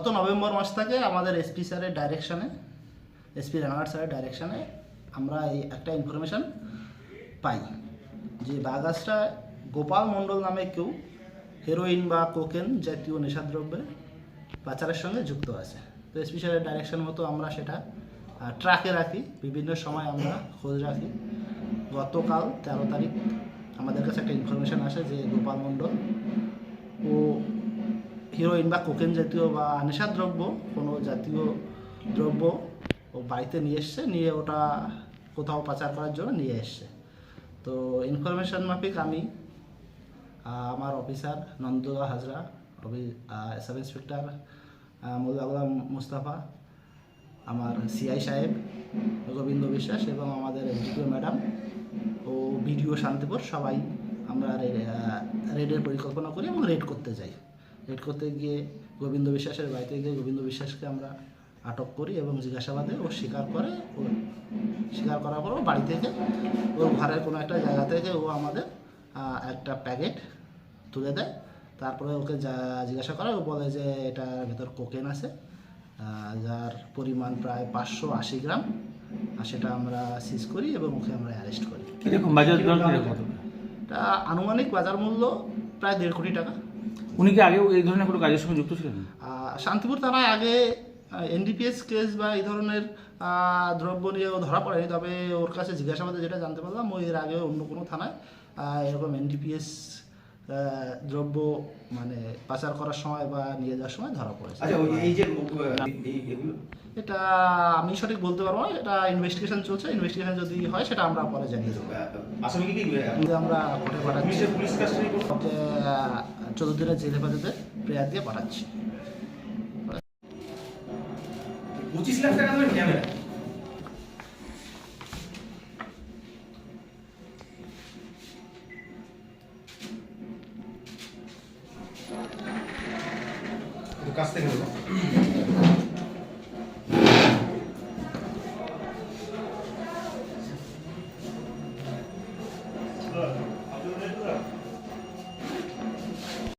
গত নভেম্বর মাস থেকে আমাদের এসপি স্যারের ডাইরেকশানে এসপি রানাঘাট স্যারের ডাইরেকশানে আমরা এই একটা ইনফরমেশান পাই যে বাগাসটা গোপাল মণ্ডল নামে কেউ হেরোইন বা কোকেন জাতীয় নেশাদ্রব্যের পাচারের সঙ্গে যুক্ত আছে। তো এসপি স্যারের ডাইরেকশন মতো আমরা সেটা ট্রাকে রাখি, বিভিন্ন সময় আমরা খোঁজ রাখি। গতকাল তেরো তারিখ আমাদের কাছে একটা ইনফরমেশান আসে যে গোপাল মণ্ডল ও হিরোইন বা কোকেন জাতীয় বা নেশা দ্রব্য, কোনো জাতীয় দ্রব্য ও বাড়িতে নিয়ে এসছে, নিয়ে ওটা কোথাও পাচার করার জন্য নিয়ে এসছে। তো ইনফরমেশন মাফিক আমি আমার officer Nandullah Hazra sub inspector Molla Mustafa, আমার সিআই সাহেব গোবিন্দ বিশ্বাস এবং আমাদের এসডিপিও ম্যাডাম ও বিডিও শান্তিপুর, সবাই আমরা রেডের পরিকল্পনা করি এবং রেড করতে যাই রেড করতে গিয়ে গোবিন্দ বিশ্বাসের বাড়িতে গিয়ে গোবিন্দ বিশ্বাসকে আমরা আটক করি এবং জিজ্ঞাসাবাদে ও স্বীকার করে ও স্বীকার করার পর ও বাড়ি থেকে ওর ঘরের কোনো একটা জায়গা থেকে ও আমাদের একটা প্যাকেট তুলে দেয়। তারপরে ওকে যা- জিজ্ঞাসা করে ও বলে যে এটার ভেতর কোকেন আছে যার পরিমাণ প্রায় পাঁচশো আশি গ্রাম আর সেটা আমরা সিজ করি এবং ওকে আমরা অ্যারেস্ট করি। কীরকম বাজার দর কীরকম? হতো? এটা আনুমানিক বাজার মূল্য প্রায় দেড় কোটি টাকা। উনি কি আগেও এই ধরনের কোনো কাজের সঙ্গে যুক্ত ছিলেন? শান্তিপুর থানায় আগে এনডিপিএস কেস বা এই ধরনের দ্রব্য নিয়ে ও ধরা পড়েনি, তবে ওর কাছে জিজ্ঞাসাবাদে যেটা জানতে পারলাম, ও এর আগে অন্য কোনো থানায় এরকম এনডিপিএস দ্রব্য মানে পাচার করার সময় বা নিয়ে যাওয়ার সময় ধরা পড়েছে। আচ্ছা এই যে এটা আমি সঠিক বলতে পারব না এটা ইনভেস্টিগেশন চলছে ইনভেস্টিগেশন যদি হয় সেটা আমরা পরে জানিয়ে দেবো। আমরা কোর্টে পাঠাচ্ছি। চোদ্দ দিনের জেল হেফাজতে প্রেয়ার দিয়ে পাঠাচ্ছি। পঁচিশ লাখ টাকা ধরে ক্যামেরা 浮かせてみるぞ。Thank